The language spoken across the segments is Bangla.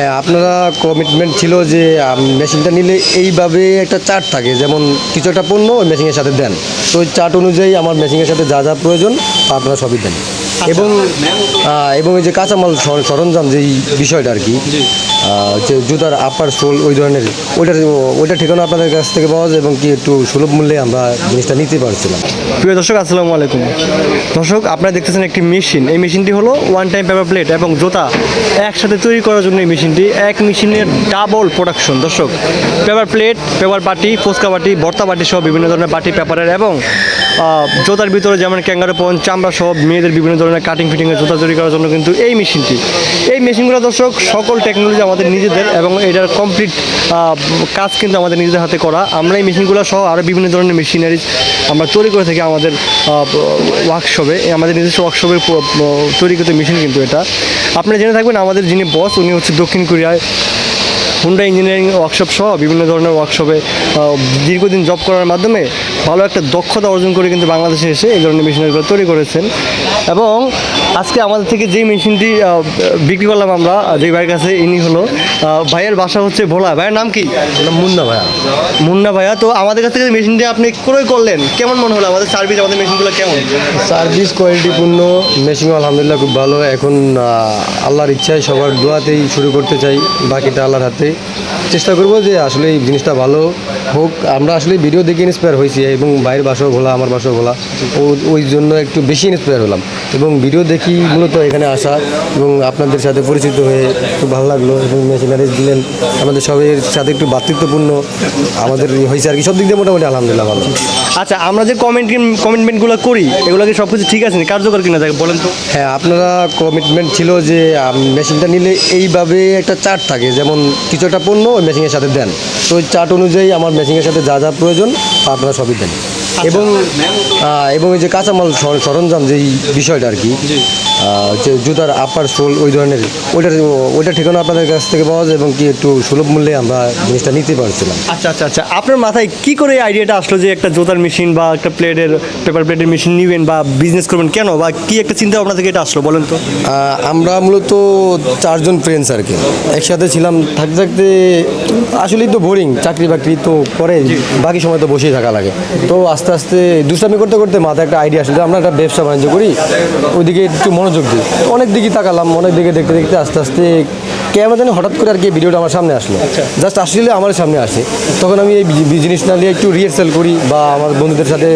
হ্যাঁ, আপনারা কমিটমেন্ট ছিল যে মেশিনটা নিলে এইভাবে একটা চার্ট থাকে। যেমন কিছু একটা পণ্য ওই মেশিনের সাথে দেন। তো ওই চার্ট অনুযায়ী আমার মেশিনের সাথে যা যা প্রয়োজন আপনারা সবই দেন। এবং এবং এই যে কাঁচামাল সরঞ্জাম যেই বিষয়টা আর কি যে জুতার আপার সোল ওই ধরনের ওইটার ওইটা ঠিকানা আপনাদের কাছ থেকে পাওয়া যায় এবং কি একটু সুলভ মূল্যে আমরা জিনিসটা নিতে পারছিলাম। প্রিয় দর্শক আসসালামু আলাইকুম। দর্শক আপনারা দেখতেছেন একটি মেশিন। এই মেশিনটি হলো ওয়ান টাইম পেপার প্লেট এবং জোতা একসাথে তৈরি করার জন্য এই মেশিনটি এক মেশিনের ডাবল প্রোডাকশন দর্শক পেপার প্লেট পেপার বাটি ফুচকা বাটি ভর্তা বাটি সহ বিভিন্ন ধরনের বাটি পেপারের এবং জোতার ভিতরে যেমন ক্যাঙ্গারো পন চামড়া সহ মেয়েদের বিভিন্ন ধরনের কাটিং ফিটিংয়ের জুতা তৈরি করার জন্য কিন্তু এই মেশিনটি। এই মেশিনগুলো দর্শক, সকল টেকনোলজি আমাদের নিজেদের এবং এটার কমপ্লিট কাজ কিন্তু আমাদের নিজেদের হাতে করা। আমরা এই মেশিনগুলো সহ আরও বিভিন্ন ধরনের মেশিনারিজ আমরা তৈরি করে থাকি আমাদের ওয়ার্কশপে আমাদের নিজস্ব ওয়ার্কশপে তৈরি করতে মেশিন কিন্তু এটা। আপনারা জেনে থাকবেন, আমাদের যিনি বস উনি হচ্ছে দক্ষিণ কোরিয়ায় হুন্ডা ইঞ্জিনিয়ারিং ওয়ার্কশপ সহ বিভিন্ন ধরনের ওয়ার্কশপে দীর্ঘদিন জব করার মাধ্যমে ভালো একটা দক্ষতা অর্জন করে কিন্তু বাংলাদেশে এসে এই ধরনের মেশিনারিগুলো তৈরি করেছেন। এবং আজকে আমাদের থেকে যেই মেশিনটি বিক্রি করলাম আমরা যে ভাইয়ের কাছে ইনি হলো ভাইয়ের বাসা হচ্ছে ভোলা। ভাইয়ের নাম কি? মুন্না ভাইয়া। মুন্না ভাইয়া। তো আমাদের কাছ থেকে যে মেশিনটি আপনি ক্রয় করলেন কেমন মনে হলো? আমাদের সার্ভিস আমাদের মেশিনগুলো কেমন? সার্ভিস কোয়ালিটিপূর্ণ মেশিন আলহামদুলিল্লাহ খুব ভালো। এখন আল্লাহর ইচ্ছায় সবার দোয়াতেই শুরু করতে চাই বাকিটা আল্লাহর হাতে। চেষ্টা করব যে আসলে এই জিনিসটা ভালো হোক আমরা আসলে ভিডিও দেখে ইন্সপায়ার হয়েছি এবং বাইরের বাসাও ঘোলা আমার বাসাও ঘোলা ও ওই জন্য একটু বেশি ইন্সপায়ার হলাম। এবং ভিডিও দেখি মূলত এখানে আসা এবং আপনাদের সাথে পরিচিত হয়ে খুব ভালো লাগল এবং মেশিনারিজ দিলেন। আমাদের সবের সাথে একটু ভ্রাতৃত্বপূর্ণ আমাদের হয়েছে আর কি। সব দিক দিয়ে মোটামুটি আলহামদুলিল্লাহ ভালো। আচ্ছা আমরা যে কমেন্ট কমেন্টমেন্টগুলো করি এগুলো কি সব কিছু ঠিক আছে কার্যকর কিনা? থাকে বলেন তো। হ্যাঁ আপনারা কমিটমেন্ট ছিল যে মেশিনটা নিলে এইভাবে একটা চার্ট থাকে। যেমন কিছু একটা পণ্য ওই মেশিনের সাথে দেন। তো ওই চার্ট অনুযায়ী আমার মেশিনের সাথে যা যা প্রয়োজন আপনারা সবই দেন। এবং এবং এই যে কাঁচামাল সরঞ্জাম যেই বিষয়টা আর কি যে জুতার আপার সোল ওই ধরনের ওইটার ওইটা ঠিকানা আপনাদের কাছ থেকে পাওয়া যায় এবং কি একটু সুলভ মূল্যে আমরা জিনিসটা নিতে পারছিলাম। আচ্ছা আচ্ছা আচ্ছা আপনার মাথায় কি করে আইডিয়াটা আসলো যে একটা জুতার মেশিন বা একটা প্লেটের পেপার প্লেটের মেশিন নিবেন বা বিজনেস করবেন কেন? বা কি একটা চিন্তা ভাবনা থেকে এটা আসলো বলেন তো? আমরা মূলত চারজন ফ্রেন্ডস আর কি একসাথে ছিলাম থাকতে থাকতে আসলেই তো বোরিং চাকরি বাকরি তো করে বাকি সময় তো বসেই থাকা লাগে। তো আস্তে আস্তে দুষ্টামি করতে করতে মাথায় একটা আইডিয়া আসলে যে আমরা একটা ব্যবসা বাণিজ্য করি, ওইদিকে একটু মনোযোগ দিই। অনেক দিকে তাকালাম, অনেক দিকে দেখতে দেখতে আস্তে আস্তে কেমন জানি হঠাৎ করে আর কি ভিডিওটা আমার সামনে আসলো। জাস্ট আসলে আমার সামনে আসে। তখন আমি এই জিনিসটা নিয়ে একটু রিহার্সাল করি বা আমার বন্ধুদের সাথে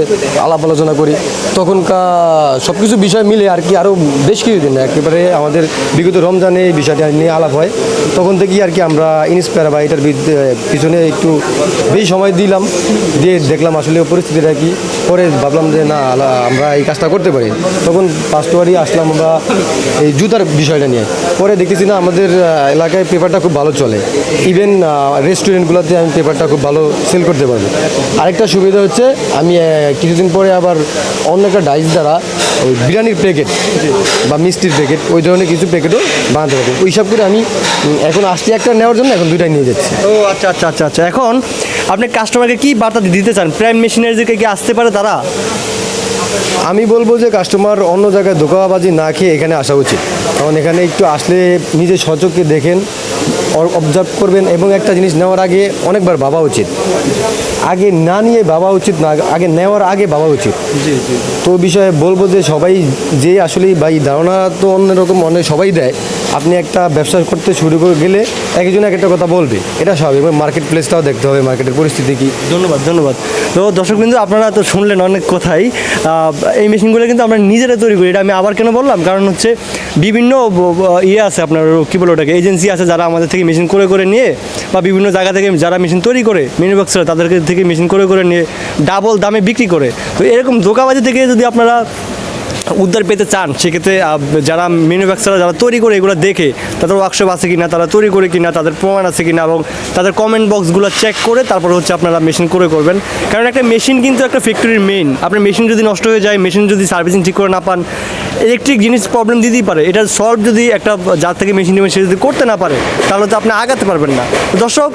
আলাপ আলোচনা করি। তখনকার সব কিছু বিষয় মিলে আর কি আরও বেশ কিছুদিন একেবারে আমাদের বিগত রমজানে এই বিষয়টা নিয়ে আলাপ হয়। তখন থেকেই আর কি আমরা ইন্সপায়ার বা এটার পিছনে একটু বেশি সময় দিলাম। দিয়ে দেখলাম আসলে পরিস্থিতিটা কি। পরে ভাবলাম যে না আমরা এই কাজটা করতে পারি। তখন পাঁচটোয়ারি আসলাম আমরা এই জুতার বিষয়টা নিয়ে। পরে দেখতেছি না আমাদের এলাকায় পেপারটা খুব ভালো চলে। ইভেন রেস্টুরেন্টগুলোতে আমি পেপারটা খুব ভালো সেল করতে পারব। আরেকটা সুবিধা হচ্ছে, আমি কিছুদিন পরে আবার অন্য একটা ডাইস দ্বারা ওই বিরিয়ানির প্যাকেট বা মিষ্টির প্যাকেট ওই ধরনের কিছু প্যাকেটও বানাতে পারব। ওই সব করে আমি এখন আসছি একটা নেওয়ার জন্য, এখন দুইটাই নিয়ে যাচ্ছি। ও আচ্ছা আচ্ছা আচ্ছা আচ্ছা। এখন আপনি কাস্টমারকে কী বার্তা দিতে চান? প্রাইম মেশিনারিজকে কি আসতে পারে তারা? আমি বলব যে কাস্টমার অন্য জায়গায় ধোকাবাজি না খেয়ে এখানে আসা উচিত। কারণ এখানে একটু আসলে নিজে সচককে দেখেন অবজার্ভ করবেন এবং একটা জিনিস নেওয়ার আগে অনেকবার ভাবা উচিত। আগে না নিয়ে ভাবা উচিত না আগে নেওয়ার আগে ভাবা উচিত। তো বিষয়ে বলব যে সবাই যে আসলে এই ধারণা তো অন্যরকম অনেক সবাই দেয়। আপনি একটা ব্যবসা করতে শুরু করে গেলে একজন এক একটা কথা বলবে। এটা স্বাভাবিক এবং মার্কেট প্লেসটাও দেখতে হবে মার্কেটের পরিস্থিতি কী। ধন্যবাদ ধন্যবাদ। তো দর্শক বিন্দু আপনারা তো শুনলেন অনেক কথাই। এই মেশিনগুলো কিন্তু আমরা নিজেরা তৈরি করি এটা আমি আবার কেন বললাম? কারণ হচ্ছে বিভিন্ন ইয়ে আছে আপনার কী বলো ওটাকে এজেন্সি আছে যারা আমাদের থেকে মেশিন করে করে নিয়ে বা বিভিন্ন জায়গা থেকে যারা মেশিন তৈরি করে ম্যানুফ্যাকচার তাদেরকে থেকে মেশিন করে করে নিয়ে ডাবল দামে বিক্রি করে। তো এরকম ধোকাবাজি থেকে যদি আপনারা উদ্ধার পেতে চান, সেক্ষেত্রে যারা ম্যানুফ্যাকচারার যারা তৈরি করে এগুলো দেখে, তাদের ওয়ার্কশপ আছে কিনা, তারা তৈরি করে কিনা, তাদের প্রমাণ আছে কিনা এবং তাদের কমেন্ট বক্সগুলো চেক করে তারপর হচ্ছে আপনারা মেশিন করে করবেন। কারণ একটা মেশিন কিন্তু একটা ফ্যাক্টরির মেইন আপনার মেশিন যদি নষ্ট হয়ে যায়, মেশিন যদি সার্ভিসিং ঠিক করে না পান ইলেকট্রিক জিনিস প্রবলেম দিতেই পারে। এটা সলভ যদি একটা যার থেকে মেশিন সে যদি করতে না পারে, তাহলে তো আপনি আগাতে পারবেন না। দর্শক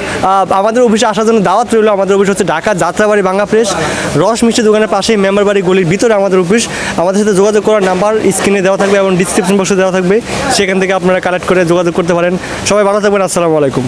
আমাদের অফিসে আসার জন্য দাওয়াত রইল। আমাদের অফিস হচ্ছে ঢাকা, যাত্রাবাড়ি, বাংলা প্রেস রস মিষ্টি দোকানের পাশেই মেম্বার বাড়ি গলির ভিতরে আমাদের অফিস। আমাদের সাথে যোগাযোগ করার নাম্বার স্ক্রিনে দেওয়া থাকবে এবং ডিসক্রিপশন বক্সে দেওয়া থাকবে। সেখান থেকে আপনারা কালেক্ট করে যোগাযোগ করতে পারেন। সবাই ভালো থাকবেন। আসসালামু আলাইকুম।